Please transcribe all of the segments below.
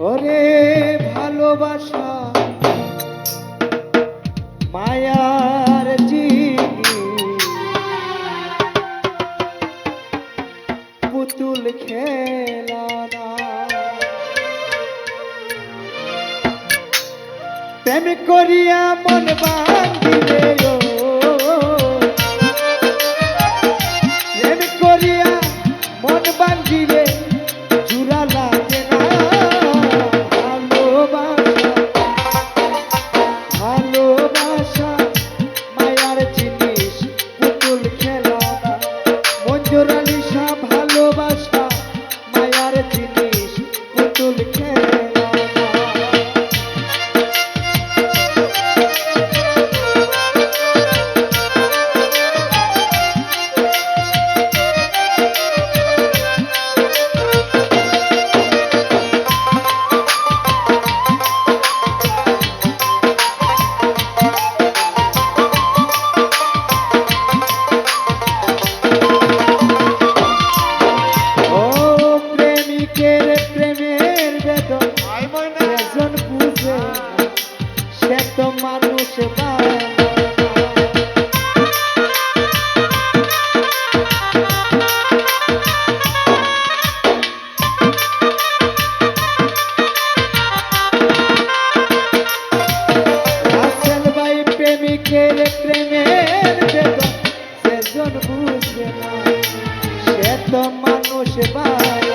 ওরে ভালোবাসা মায়ার জিনি পুতুল খেলা প্রেম করিয়া মন বান্ধিলে বুঝে সে তো মানুষ প্রেমিকের প্রেমের সেজন বুঝে না সে তো মানুষ বানায়।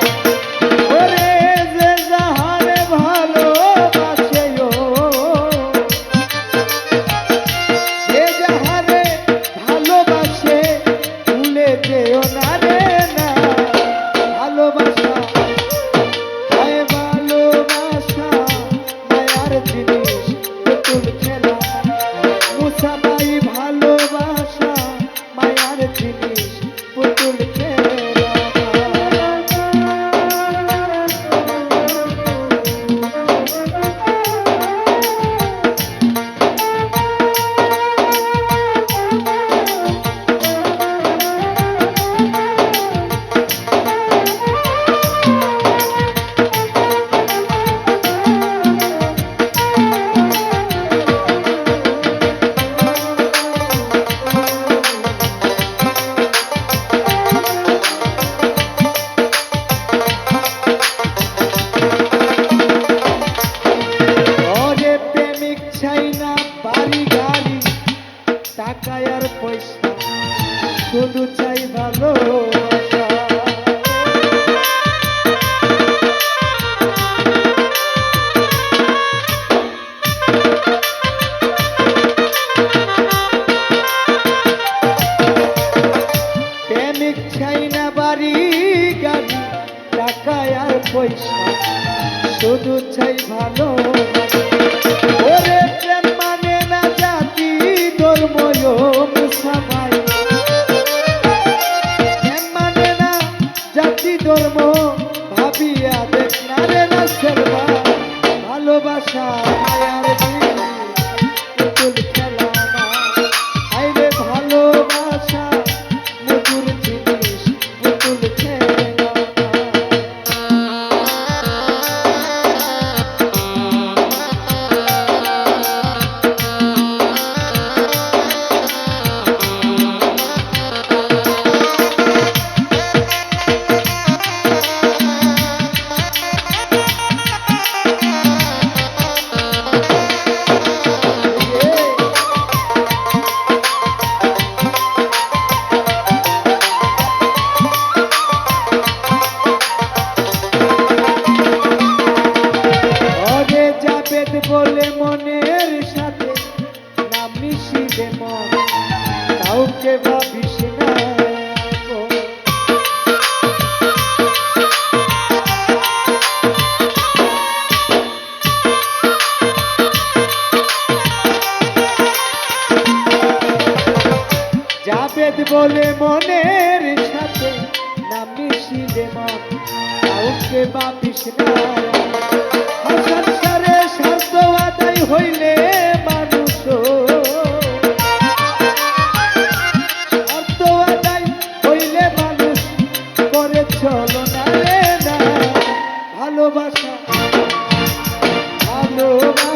পয়সা শুধু ভালো ওরে মানে না জাতি ধর্ম মুসাফাই প্রেম মানে না জাতি ধর্ম ভাবিয়া দেখ না রে না ভালোবাসা, মায়ার বলে মনের সাথে নাম মিশিবে মন। কাউকে ভাবিস না। জাবেদ বলে মনের সাথে নাম মিশিবে মন। কাউকে ভাবিস না। হইলে মানুষ। অর্ধবাদাই হইলে মানুষ করে চলো না রে না। ভালোবাসা ভালোবাসা।